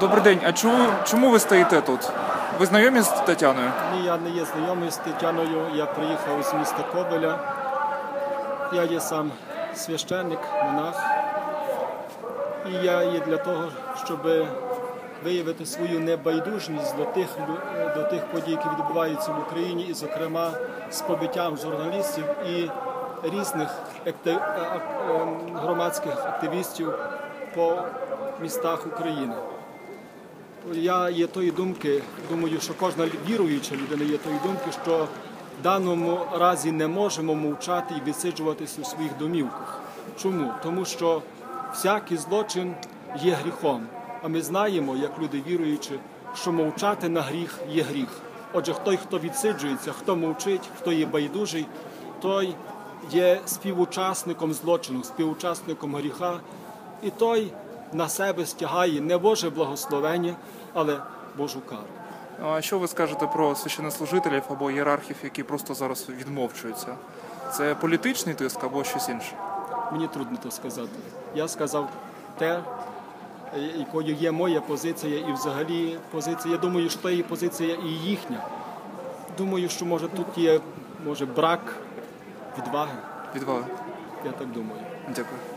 Добрий день. А чому, чому ви стоїте тут? Ви знайомі з Тетяною? Ні, я не є знайомий з Тетяною. Я приїхав з міста Кобеля. Я є сам священник, монах. І я є для того, щоб виявити свою небайдужність до тих, до тих подій, які відбуваються в Україні, і, зокрема, з побиттям журналістів і різних акти- а- а- ем, громадських активістів по містах України. Я є тої думки, думаю, що кожна віруюча людина є тої думки, що в даному разі не можемо мовчати і відсиджуватися у своїх домівках. Чому? Тому що всякий злочин є гріхом. А ми знаємо, як люди віруючі, що мовчати на гріх є гріх. Отже, той, хто відсиджується, хто мовчить, хто є байдужий, той є співучасником злочину, співучасником гріха, і той на себе стягає не Боже благословення, але Божу кару. А що ви скажете про священнослужителів або ієрархів, які просто зараз відмовчуються? Це політичний тиск або щось інше? Мені трудно то сказати. Я сказав те, якою є моя позиція, і взагалі позиція. Я думаю, що є позиція і їхня. Думаю, що може тут є може брак відваги. Відвага. Я так думаю. Дякую.